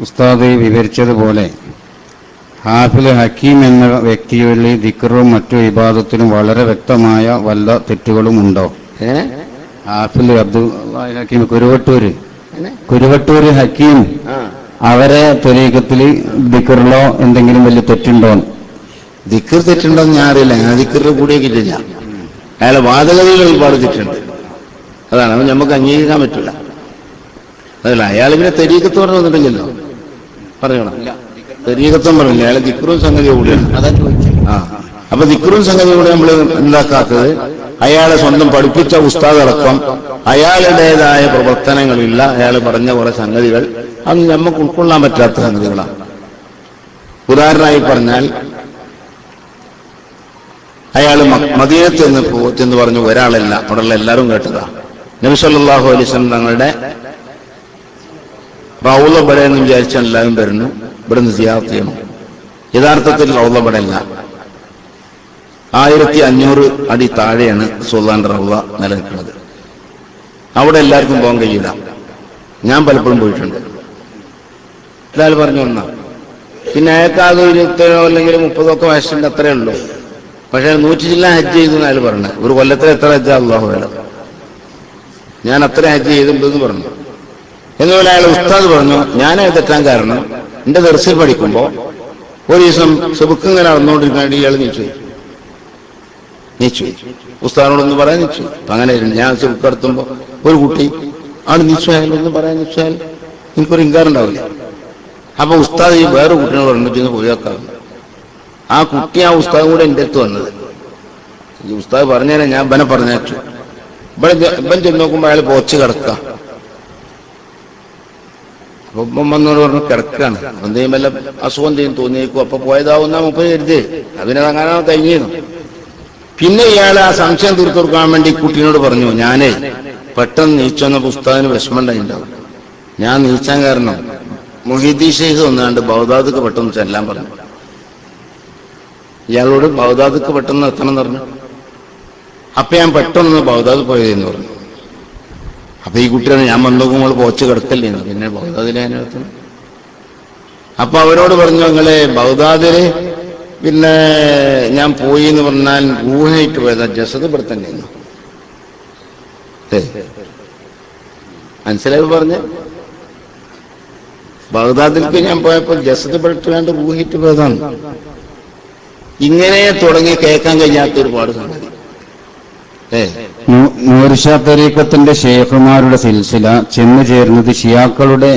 ഉസ്താദ് വിവരിച്ചതുപോലെ ഹാഫിൽ ഹക്കീം എന്ന വ്യക്തിയുടെ ദിക്കറും മറ്റു വിവാദത്തിനും വളരെ വ്യക്തമായ വല്ല തെറ്റുകളും ഉണ്ടോ ഹാഫിൽ അബ്ദുൽ ഹക്കീം കുരുവട്ടൂര്. കുരുവട്ടൂര് ഹക്കീം അവരെ തൊലീകത്തിൽ ദിക്കറിലോ എന്തെങ്കിലും വലിയ തെറ്റുണ്ടോ? ദിക്കർ തെറ്റുണ്ടോ ഞാൻ അറിയില്ല. ഞാൻ ദിക്കറിൽ കൂടിയേക്കിട്ടില്ല. അയാളെ വാദഗതികൾ ഒരുപാട് തെറ്റുണ്ട്. അതാണ്. അത് നമുക്ക് അംഗീകരിക്കാൻ പറ്റില്ല. അതല്ല അയാൾ പിന്നെ തെരീക്കത്ത് പറഞ്ഞു വന്നിട്ടില്ലല്ലോ. പറഞ്ഞോളാം തെരീക്കത്വം പറഞ്ഞില്ല അയാളെ ദിക്റും സംഗതി കൂടിയാണ്. ആ. അപ്പൊ ദിക്റും സംഗതി കൂടെ നമ്മൾ എന്താക്കാത്തത്? അയാളെ സ്വന്തം പഠിപ്പിച്ച ഉസ്താദടക്കം അയാളുടേതായ പ്രവർത്തനങ്ങളില്ല. അയാൾ പറഞ്ഞ കുറെ സംഗതികൾ. അത് നമുക്ക് ഉൾക്കൊള്ളാൻ പറ്റാത്ത സംഗതികളാണ്. ഉദാഹരണമായി പറഞ്ഞാൽ അയാൾ മദീനത്ത് എന്ന് പോ- ചെന്ന് പറഞ്ഞു ഒരാളല്ല. അവിടെയുള്ള എല്ലാവരും കേട്ടതാ. നബിസല്ലാഹു അലൈസ് തങ്ങളുടെ റൗള ബട എന്ന് വിചാരിച്ചാണ് എല്ലാവരും വരുന്നു. ഇവിടുന്ന് സിയാർത്ത് ചെയ്യണം. യഥാർത്ഥത്തിൽ റൗള പടയല്ല. ആയിരത്തി അഞ്ഞൂറ് അടി താഴെയാണ് സുൽത്താൻ റൗള നിലനിൽക്കുന്നത്. അവിടെ എല്ലാവർക്കും പോകാൻ കഴിയില്ല. ഞാൻ പലപ്പോഴും പോയിട്ടുണ്ട്. എല്ലാവരും പറഞ്ഞു വന്നാ. പിന്നെ ഒരു ഇരുപത്തേഴോ അല്ലെങ്കിൽ മുപ്പതോ ഒക്കെ വയസ്സിന്റെ അത്രേ ഉള്ളൂ പക്ഷേ നൂറ്റി ജില്ല ഹജ്ജ് ചെയ്തു അയാൾ പറഞ്ഞു. ഒരു കൊല്ലത്തിൽ എത്ര ഹജ്ജ് അള്ളാഹു വേണം ഞാൻ അത്ര ഹജ്ജ് ചെയ്തിട്ടുണ്ടെന്ന് പറഞ്ഞു. എന്നുപോലെ അയാൾ ഉസ്താദ് പറഞ്ഞു ഞാനത് തെറ്റാൻ കാരണം. എന്റെ ദർശയിൽ പഠിക്കുമ്പോ ഒരു ദിവസം സുബുക്ക് ഇങ്ങനെ നടന്നുകൊണ്ടിരിക്കാൻ ഇയാൾ നീച്ചു പോയി. നീച്ചു പോയി. ഉസ്താദിനോടൊന്ന് പറയാൻ നീച്ചു അങ്ങനെ ഞാൻ സുബുക്ക് നടത്തുമ്പോ ഒരു കുട്ടി ആണ് നീച്ചു അയാളൊന്ന് പറയാൻ നീച്ചു എനിക്കൊരു ഇൻകാറുണ്ടാവില്ല. അപ്പൊ ഉസ്താദ് ഈ വേറെ കുട്ടീനോട് പറഞ്ഞിട്ട് പോയേക്കാം ആ കുട്ടി ആ ഉസ്താദും കൂടെ എന്റെ അടുത്ത് വന്നത്. ഈ ഉസ്താദ് പറഞ്ഞേനെ ഞാൻ ഇവനെ പറഞ്ഞു ഇവൻ ചെന്ന് നോക്കുമ്പോ അയാൾ പോച്ച് കിടക്ക. ഇവൻ വന്നോട് പറഞ്ഞു കിടക്കാണ്. എന്തെയും വല്ല അസുഖം എന്തെയും തോന്നിയേക്കും. അപ്പൊ പോയതാവുന്ന മുപ്പത് കരുത് അതിനെ അങ്ങനെ കഴിഞ്ഞിരുന്നു പിന്നെ ഇയാൾ ആ സംശയം തീർത്തു കൊടുക്കാൻ വേണ്ടി കുട്ടീനോട് പറഞ്ഞു ഞാനേ പെട്ടെന്ന് നീച്ചെന്ന പുസ്തകത്തിന് വിഷമമുണ്ടായിട്ടുണ്ടാവും ഞാൻ നീച്ചാൻ കാരണം മൊഹീദ്ദീൻ ഷെയ്ഖ് ഒന്നാണ്ട് ബൗദാദക്ക് പെട്ടെന്ന് ചെല്ലാൻ പറഞ്ഞു. ഇയാളോട് ബൗദാദക്ക് പെട്ടെന്ന് എത്തണം എന്ന് പറഞ്ഞു. അപ്പൊ ഞാൻ പെട്ടെന്ന് ബൗദാദ് പോയതെന്ന് പറഞ്ഞു. അപ്പൊ ഈ കുട്ടിയാണ് ഞാൻ വന്നോക്കുമ്പോൾ പോച്ച് കിടക്കല്ലേ പിന്നെ ബൗദാദിലെ അപ്പൊ അവരോട് പറഞ്ഞു നിങ്ങളെ ബൗദാദിലെ പിന്നെ ഞാൻ പോയി എന്ന് പറഞ്ഞാൽ ഊഹയിട്ട് പോയത് ജസത് ഇവിടെ തന്നെ മനസ്സിലായി പറഞ്ഞ? ബഗ്ദാദിലേക്ക് ഞാൻ പോയപ്പോൾ ജസദ് പെട്ടുകൊണ്ട് ഊഹിട്ട് പോയതാണ്. ഇങ്ങനെ തുടങ്ങി കേൾക്കാൻ കഴിയാത്ത ഒരുപാട് സംഗതി. നൂർഷ തരീക്കത്തിന്റെ ഷേഖുമാരുടെ സിൽസില ചെന്നു ചേർന്നത് ഷിയാക്കളുടെ